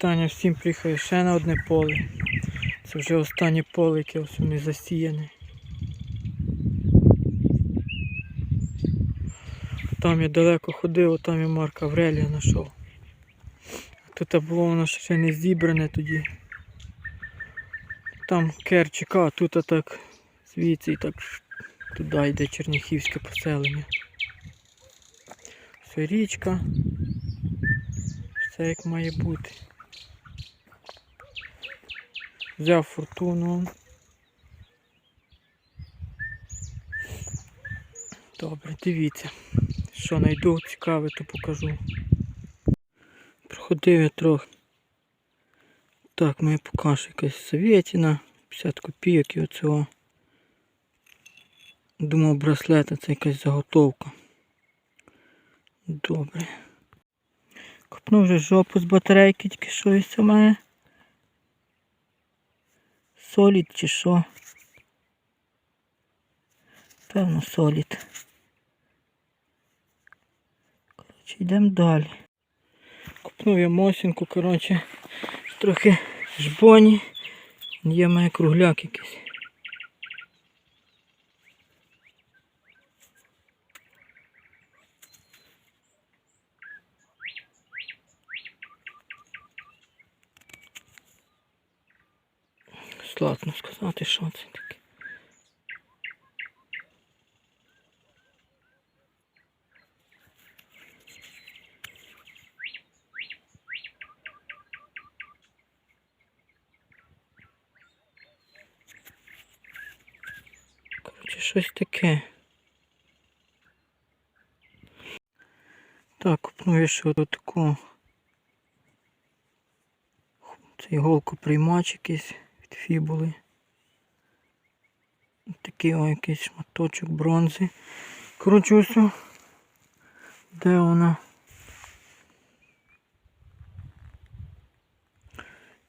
Таня всім приїхає ще на одне поле. Це вже останнє поле, яке ось не засіяне. Там я далеко ходив, там я Марка Аврелія знайшов. Тут було воно ще не зібране тоді. Там Керчика, а тут так звідси і так туди йде Черніхівське поселення. Все річка. Все як має бути. Взяв фортуну. Добре, дивіться. Що знайду цікаве, то покажу. Проходив я трохи. Так, мені покаже якась совєтіна. 50 копійок і оцього. Думав браслет, а це якась заготовка. Добре. Копнув вже жопу з батарейки, тільки що і саме. Солід чи що? Певно, солід. Коротше, йдемо далі. Купнув я мосінку, коротше, трохи жбоні. Є має кругляк якийсь. Складно сказати, що це таке. Коротше, щось таке. Так, купнув я ще от таку. Це іголку приймач якийсь фібули. Такий о якийсь шматочок бронзи. Коротше, ось. Де вона?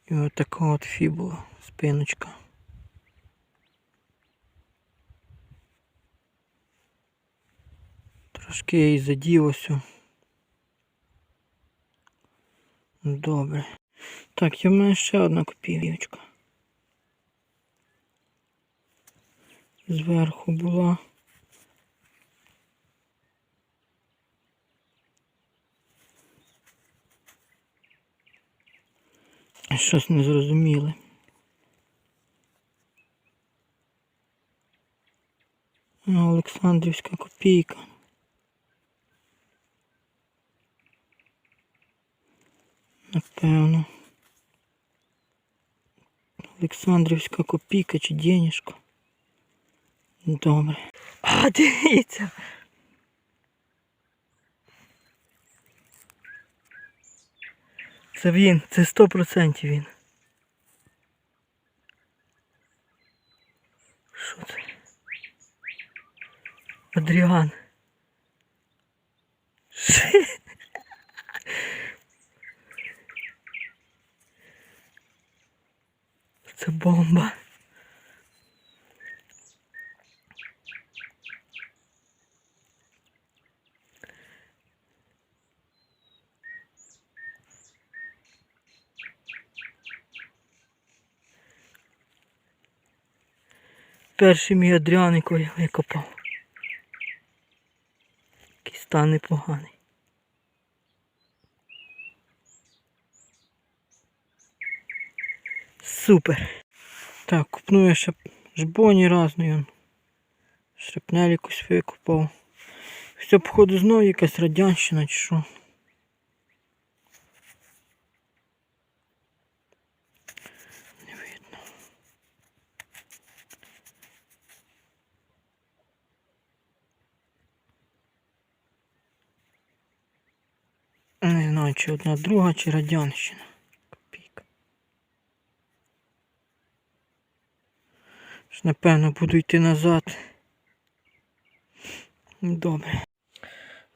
І от така от фібула, спиночка. Трошки я її задів ось. Добре. Так, є в мене ще одна копійочка. Зверху була. Щось не зрозуміли. Олександрівська копійка. Напевно. Олександрівська копійка чи денежка. Добре. А, дивіться. Це він, це 100% він. Що це? Адріан. Це бомба. Перший мій Адріан, якого я викопав. Який стан непоганий. Супер. Так, купну я ще жбоні разної. Шрапнель якусь викупав. Все, походу, знову якась радянщина чи що. Не видно. Не знаю, чи одна друга, чи радянщина. Копійка. Ж, Напевно, буду йти назад. Добре.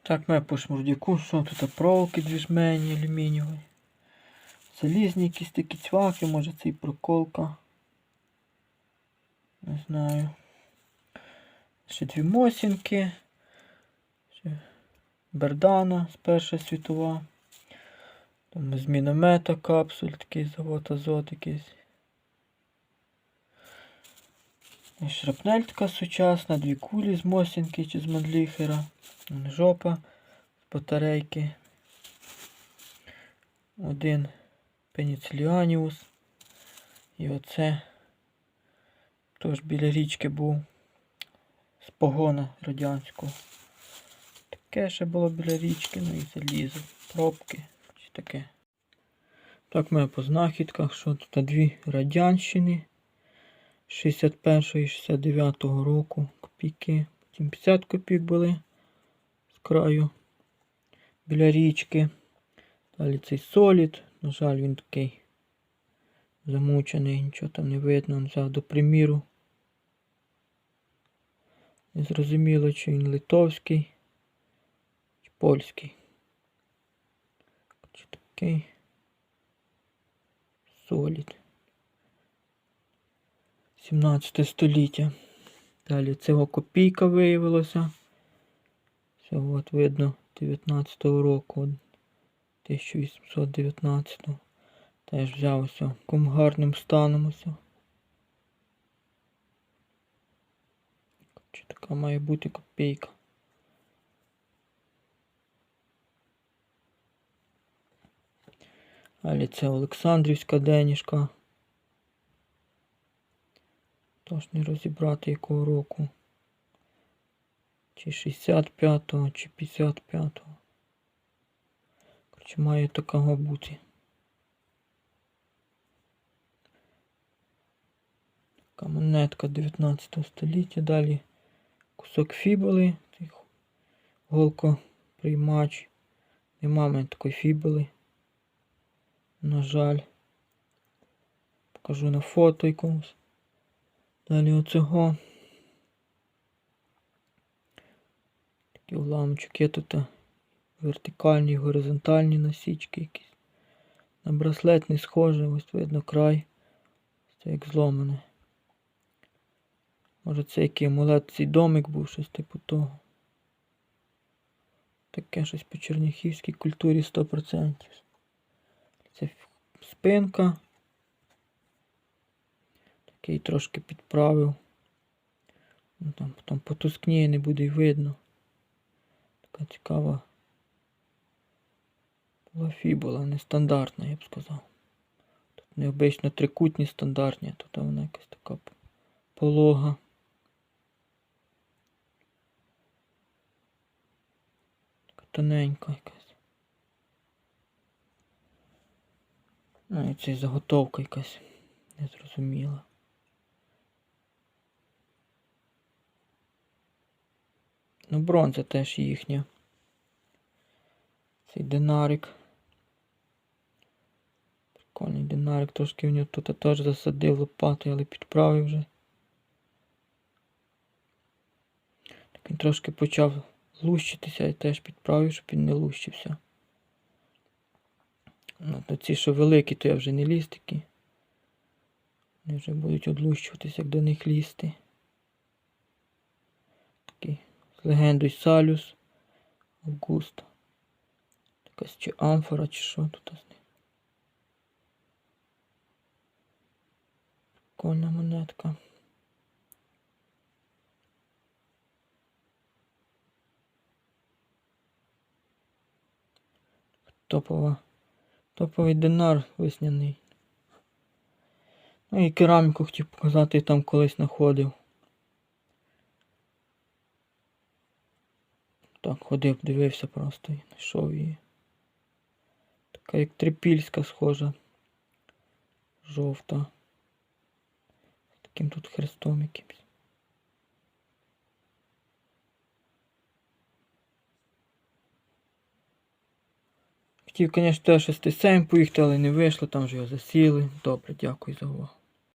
Так, ми по шмурдяку, що тут проволоки дві жмені алюмінієві. Залізні якісь такі цваки, може це і проколка. Не знаю. Ще дві мосінки. Бердана з Перша світова. Там з міномета капсуль такий завод азот якийсь. І шрапнель така сучасна, дві кулі з Мосінки чи з Мандліхера. Жопа з батарейки. Один пеніциліаніус. І оце теж біля річки був з погона радянського. Таке ще було біля річки, ну і залізо, пробки таке. Так ми по знахідках, що тут дві радянщини 61 і 69 року копійки. Потім 50 копійок були з краю біля річки. Далі цей солід. На жаль, він такий замучений, нічого там не видно. Він взяв до приміру. Не зрозуміло, чи він литовський, чи польський. Такий солід. 17 століття. Далі цього копійка виявилося. Це от видно 19-го року. 1819. Теж взявся ком гарним станом ось. Чи така має бути копійка. Далі це Олександрівська денішка. Тож не розібрати якого року. Чи 65-го, чи 55-го. Коротше, має такого бути. Така монетка 19 століття. Далі кусок фібули. Голко приймач. Нема мене такої фібули. На жаль. Покажу на фото якомусь. Далі оцього. Такі уламочок є тут вертикальні, горизонтальні насічки якісь. На браслет не схоже, ось видно край. Це як зломане. Може це який амулет, цей домик був щось типу того. Таке щось по черняхівській культурі 100%. Це спинка. Такий трошки підправив. Ну, Там потім потускніє, не буде видно. Така цікава була фібула, нестандартна, я б сказав. Тут необично трикутні стандартні, тут вона якась така полога. Така тоненька якась. Ну і це заготовка якась незрозуміла. Ну, бронза теж їхня. Цей динарик. Прикольний динарик, трошки в нього тут теж засадив лопатою, але підправив вже. Так він трошки почав лущитися і теж підправив, щоб він не лущився. Ну, ці, що великі, то я вже не ліз такі. Вони вже будуть одлущуватися, як до них лізти. Такий з легендою Салюс Августа. Якась чи амфора, чи що тут з них. Прикольна монетка. Топова. Топовий динар весняний. Ну і кераміку хотів показати, там колись знаходив. Так, ходив, дивився просто і знайшов її. Така як трипільська схожа. Жовта. Таким тут хрестом якимось. Хотів, звісно, теж 6 поїхати, але не вийшло, там вже його засіли. Добре, дякую за увагу.